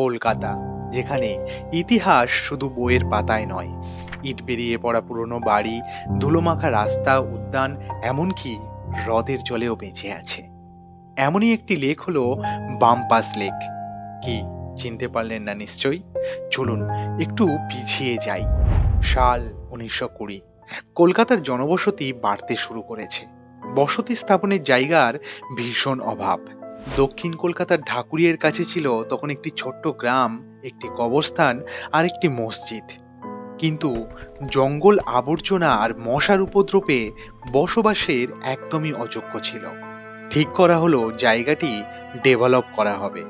কলকাতা, যেখানে ইতিহাস শুধু বইয়ের পাতায় নয়, ইট বেরিয়ে পড়া পুরনো বাড়ি, ধুলোমাখা রাস্তা, উদ্যান, এমনকি হ্রদের জলেও বেঁচে আছে। এমনই একটি লেক হলো বামপাস লেক। কি, চিনতে পারলেন না নিশ্চয়ই? চলুন, একটু পিছিয়ে যাই। সাল উনিশশো কুড়ি। কলকাতার জনবসতি বাড়তে শুরু করেছে। বসতি স্থাপনের জায়গার ভীষণ অভাব। দক্ষিণ কলকাতার ঢাকুরিয়ার কাছে ছিল তখন একটি ছোট্ট গ্রাম, একটি কবরস্থান আর একটি মসজিদ। কিন্তু জঙ্গল আবর্জনা আর মশার উপদ্রবে বসবাসের একদমই অযোগ্য ছিল। ঠিক করা হলো জায়গাটি ডেভেলপ করা হবে।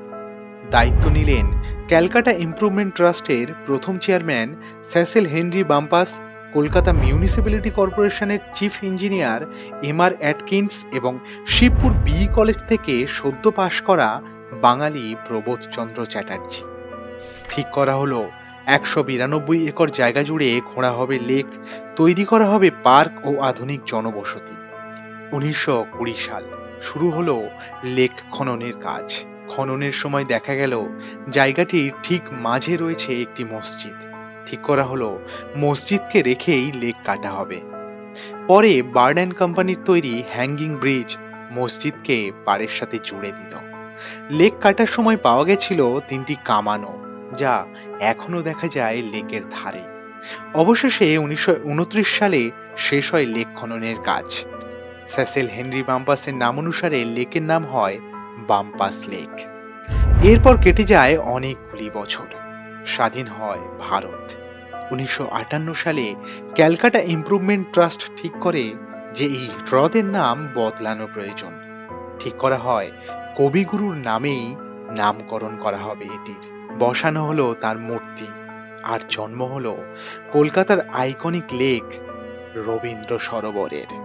দায়িত্ব নিলেন ক্যালকাটা ইমপ্রুভমেন্ট ট্রাস্টের প্রথম chairman Cecil Henry Bompas Kolkata municipality কর্পোরেশনের chief engineer M R Atkins এবং শিবপুর বি কলেজ থেকে সদ্য পাশ করা বাঙালি প্রবোধচন্দ্র চ্যাটার্জি। ঠিক করা হলো, একশো বিরানব্বই একর জায়গা জুড়ে খোঁড়া হবে লেক, তৈরি করা হবে পার্ক ও আধুনিক জনবসতি। উনিশশো কুড়ি সাল, শুরু হলো লেক খননের কাজ। খননের সময় দেখা গেল, জায়গাটির ঠিক মাঝে রয়েছে একটি মসজিদ। ঠিক করা হলো, মসজিদকে রেখেই লেক কাটা হবে। পরে বার্ড অ্যান্ড কোম্পানির তৈরি হ্যাঙ্গিং ব্রিজ মসজিদকে পাড়ের সাথে জুড়ে দিল। লেক কাটার সময় পাওয়া গেছিল তিনটি কামানো, যা এখনও দেখা যায় লেকের ধারে। অবশেষে উনিশশো উনত্রিশ সালে শেষ হয় লেক খননের কাজ। স্যাসেল হেনরি বাম্পাসের নাম অনুসারে লেকের নাম হয় বাম্পাস লেক। এরপর কেটে যায় অনেকগুলি বছর। স্বাধীন হয় ভারত। উনিশশো আটান্ন সালে ক্যালকাটা ইমপ্রুভমেন্ট ট্রাস্ট ঠিক করে যে এই হ্রদের নাম বদলানো প্রয়োজন। ঠিক করা হয় কবিগুরুর নামেই নামকরণ করা হবে এটির। বসানো হলো তার মূর্তি, আর জন্ম হলো কলকাতার আইকনিক লেক রবীন্দ্র সরোবরের।